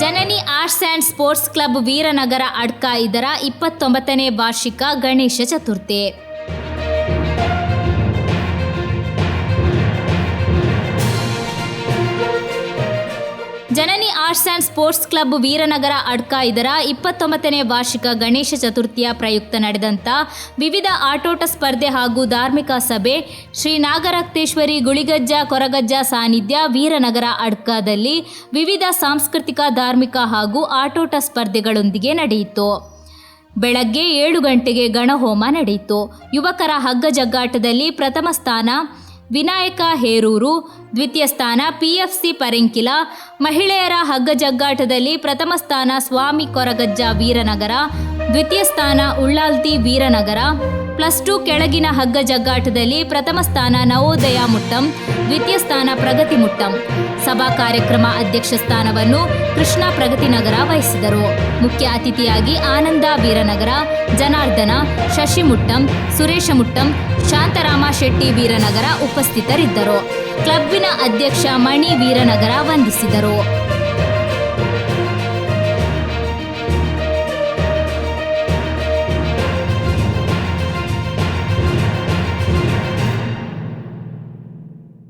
Janani arts and sports club Veeranagara Adka ಇದರ ಇಪ್ಪತ್ತೊಂಬತ್ತನೇ ವಾರ್ಷಿಕ Ganesha Chaturthi. Janani arts and sports club Veeranagara Adka ಇದರ ಇಪ್ಪತ್ತೊಂಬತ್ತನೇ ವಾರ್ಷಿಕ ಗಣೇಶ ಚತುರ್ಥಿಯ ಪ್ರಯುಕ್ತ ನಡೆದಂಥ ವಿವಿಧ ಆಟೋಟ ಸ್ಪರ್ಧೆ ಹಾಗೂ ಧಾರ್ಮಿಕ ಸಭೆ ಶ್ರೀ ನಾಗರಕ್ತೇಶ್ವರಿ ಗುಳಿಗಜ್ಜ ಕೊರಗಜ್ಜ ಸಾನ್ನಿಧ್ಯ ವೀರನಗರ ಅಡ್ಕದಲ್ಲಿ ವಿವಿಧ ಸಾಂಸ್ಕೃತಿಕ, ಧಾರ್ಮಿಕ ಹಾಗೂ ಆಟೋಟ ಸ್ಪರ್ಧೆಗಳೊಂದಿಗೆ ನಡೆಯಿತು. ಬೆಳಗ್ಗೆ ಏಳು ಗಂಟೆಗೆ ಗಣಹೋಮ ನಡೆಯಿತು. ಯುವಕರ ಹಗ್ಗ ಜಗ್ಗಾಟದಲ್ಲಿ ಪ್ರಥಮ ಸ್ಥಾನ ವಿನಾಯಕ ಹೇರೂರು, ದ್ವಿತೀಯ ಸ್ಥಾನ ಪಿಎಫ್ಸಿ ಪರೆಂಕಿಲ, ಮಹಿಳೆಯರ ಹಗ್ಗ ಜಗ್ಗಾಟದಲ್ಲಿ ಪ್ರಥಮ ಸ್ಥಾನ ಸ್ವಾಮಿ ಕೊರಗಜ್ಜ ವೀರನಗರ, ದ್ವಿತೀಯ ಸ್ಥಾನ ಉಳ್ಳಾಲ್ತಿ ವೀರನಗರ. ಪ್ಲಸ್ ಟು ಕೆಳಗಿನ ಹಗ್ಗ ಜಗ್ಗಾಟದಲ್ಲಿ ಪ್ರಥಮ ಸ್ಥಾನ ನವೋದಯ ಮುಟ್ಟಂ, ದ್ವಿತೀಯ ಸ್ಥಾನ ಪ್ರಗತಿ ಮುಟ್ಟಂ. ಸಭಾ ಕಾರ್ಯಕ್ರಮ ಅಧ್ಯಕ್ಷ ಸ್ಥಾನವನ್ನು ಕೃಷ್ಣ ಪ್ರಗತಿ ನಗರ ವಹಿಸಿದರು. ಮುಖ್ಯ ಅತಿಥಿಯಾಗಿ ಆನಂದ ವೀರನಗರ, ಜನಾರ್ದನ, ಶಶಿ ಮುಟ್ಟಂ, ಸುರೇಶ ಮುಟ್ಟಂ, ಶಾಂತರಾಮ ಶೆಟ್ಟಿ ವೀರನಗರ ಉಪಸ್ಥಿತರಿದ್ದರು. ಕ್ಲಬ್ಬಿನ ಅಧ್ಯಕ್ಷ ಮಣಿ ವೀರನಗರ ವಂದಿಸಿದರು.